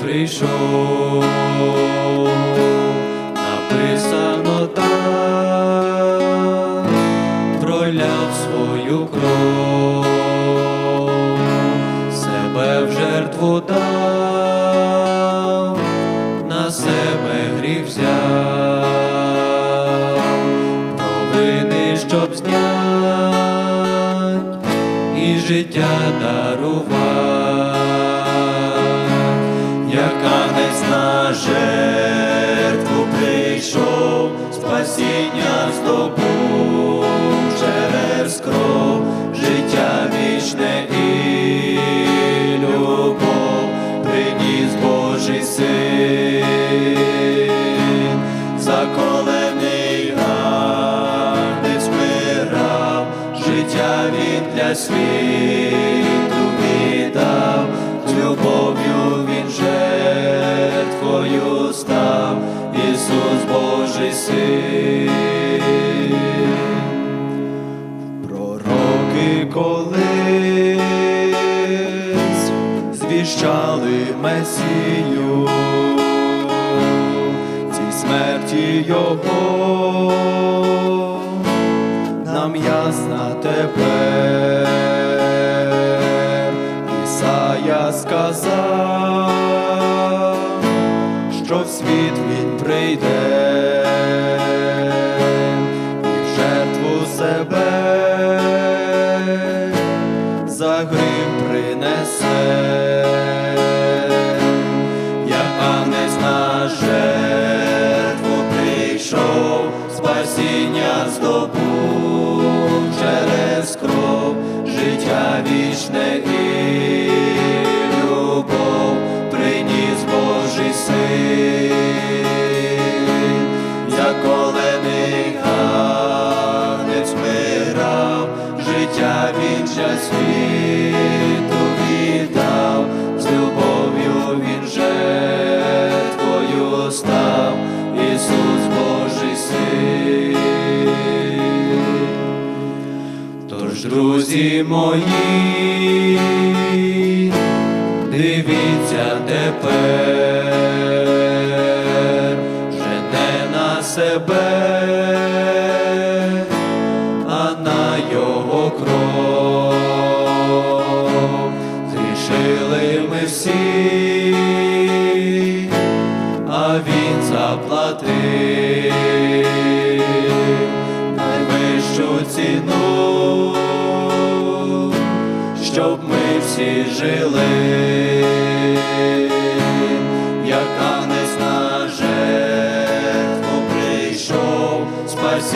прийшов, написано так, проляв свою кров, себе в жертву дав, на себе гріх взяв, провини, щоб знять і життя дарувати, ангець на жертву прийшов, спасіння здобув через життя вічне і любов, приніс Божий син, заколений вмирав, життя він для світу Ісус Божий син. Пророки колись звіщали Месію, цій смерті Його нам ясна тепер. Ісая сказав, що в світ він прийде. І в жертву себе за принесе, як агнець на жертву прийшов, спасіння здобув. Через кров, життя вічне і заколений агнець вмирав, життя він для світу віддав, з любов'ю він жертвою став, Ісус Божий син. Тож, друзі мої, дивіться тепер, на себе, а на його кров. Зрішили ми всі, а він заплатив найвищу ціну, щоб ми всі жили,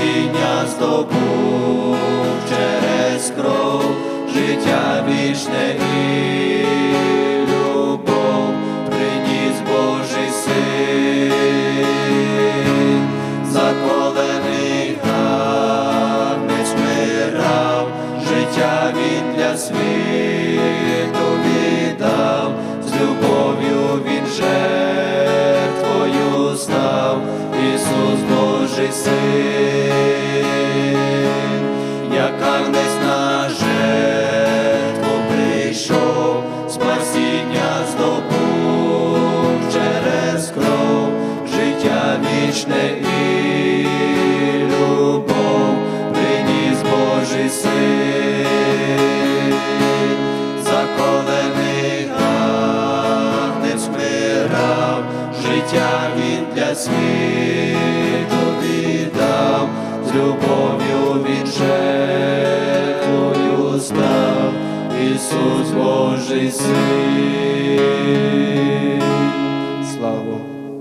спасіння здобув через кров, життя вічне спасіння здобув через кров, життя вічне і любов, приніс Божий син, заколений агнець вмирав, життя він для світу віддав, з любов'ю Ісус Божий син. Слава Богу.